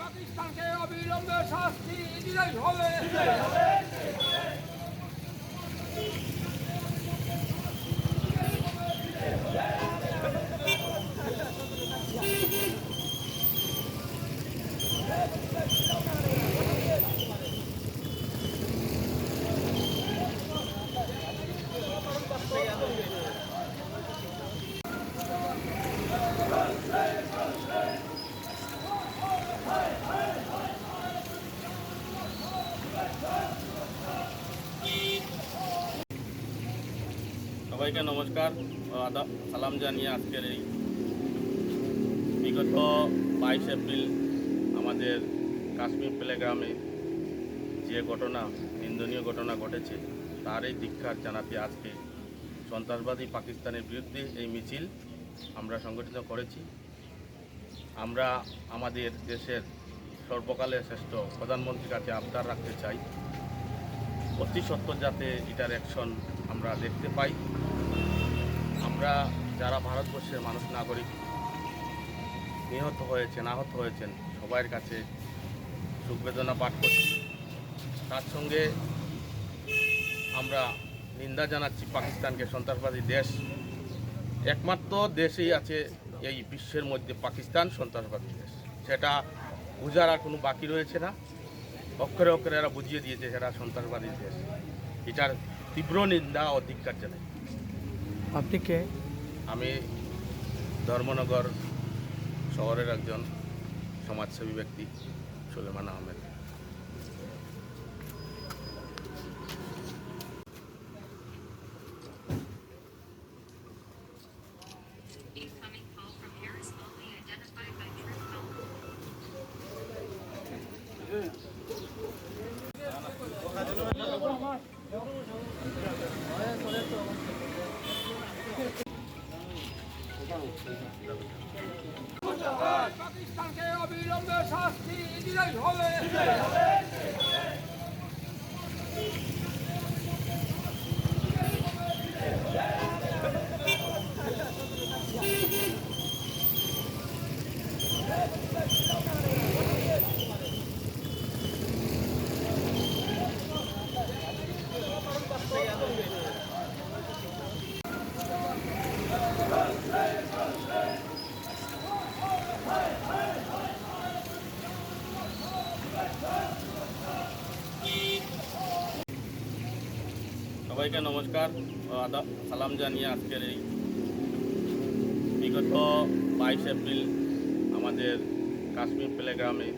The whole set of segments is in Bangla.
পাকিস্তানকে অবিলম্বে শাস্তি দিলেই হবে। সবাইকে নমস্কার আদা, সালাম জানিয়ে আজকের এই বিগত বাইশ এপ্রিল আমাদের কাশ্মীর প্লেগ্রামে যে ঘটনা, নিন্দনীয় ঘটনা ঘটেছে, তার এই দীক্ষার জানাতে আজকে সন্ত্রাসবাদী পাকিস্তানের বিরুদ্ধে এই মিছিল আমরা সংগঠিত করেছি। আমরা আমাদের দেশের সর্বকালের শ্রেষ্ঠ প্রধানমন্ত্রীর কাছে আবদার রাখতে চাই। অতি সত্তর যাতে এটার অ্যাকশন আমরা দেখতে পাই। আমরা যারা ভারতবর্ষের মানুষ, নাগরিক, নিহত হয়েছেন, আহত হয়েছেন সবার কাছে সুখবেদনা পাঠ করছি। তার সঙ্গে আমরা নিন্দা জানাচ্ছি পাকিস্তানকে, সন্ত্রাসবাদী দেশ। একমাত্র দেশেই আছে এই বিশ্বের মধ্যে পাকিস্তান সন্ত্রাসবাদী দেশ। সেটা বোঝার আর কোনো বাকি রয়েছে না। অক্ষরে অক্ষরে এরা বুঝিয়ে দিয়েছে সেটা সন্ত্রাসবাদী দেশ। এটার তীব্র নিন্দা ও ধিক্কার জানাই। আপনি কে? আমি ধর্মনগর শহরের একজন সমাজসেবী ব্যক্তি সুলেমান আহমেদ। Incoming পাকিস্তানকে অবিলম্বে শাস্তি দিলেই হবে। সবাইকে নমস্কার ও আদাব, সালাম জানিয়ে আজকের এই বিগত বাইশ এপ্রিল আমাদের কাশ্মীর প্লেগ্রামে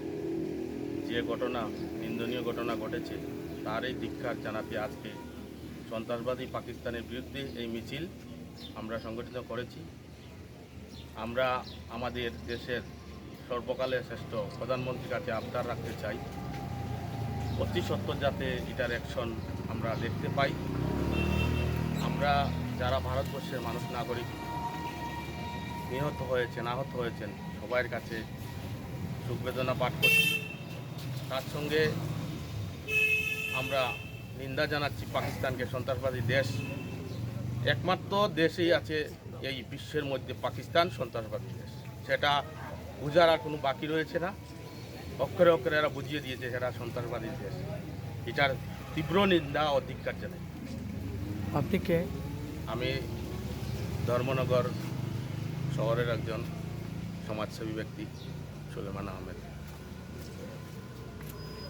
যে ঘটনা, নিন্দনীয় ঘটনা ঘটেছে, তার এই দীক্ষার জানাতে আজকে সন্ত্রাসবাদী পাকিস্তানের বিরুদ্ধে এই মিছিল আমরা সংগঠিত করেছি। আমরা আমাদের দেশের সর্বকালের শ্রেষ্ঠ প্রধানমন্ত্রীর কাছে আবদার রাখতে চাই। অতি সত্তর যাতে এটার অ্যাকশন আমরা দেখতে পাই। আমরা যারা ভারতবর্ষের মানুষ, নাগরিক, নিহত হয়েছেন, আহত হয়েছেন সবার কাছে সুখবেদনা পাঠ করছি। তার সঙ্গে আমরা নিন্দা জানাচ্ছি পাকিস্তানকে, সন্ত্রাসবাদী দেশ। একমাত্র দেশেই আছে এই বিশ্বের মধ্যে পাকিস্তান সন্ত্রাসবাদী দেশ। সেটা বোঝার আর কোনো বাকি রয়েছে না। অক্ষরে অক্ষরে এরা বুঝিয়ে দিয়েছে সেটা সন্ত্রাসবাদী দেশ। এটার তীব্র নিন্দা ও জানাই। আপনি কে? আমি ধর্মনগর শহরের একজন সমাজসেবী ব্যক্তি সুলেমান আহমেদ।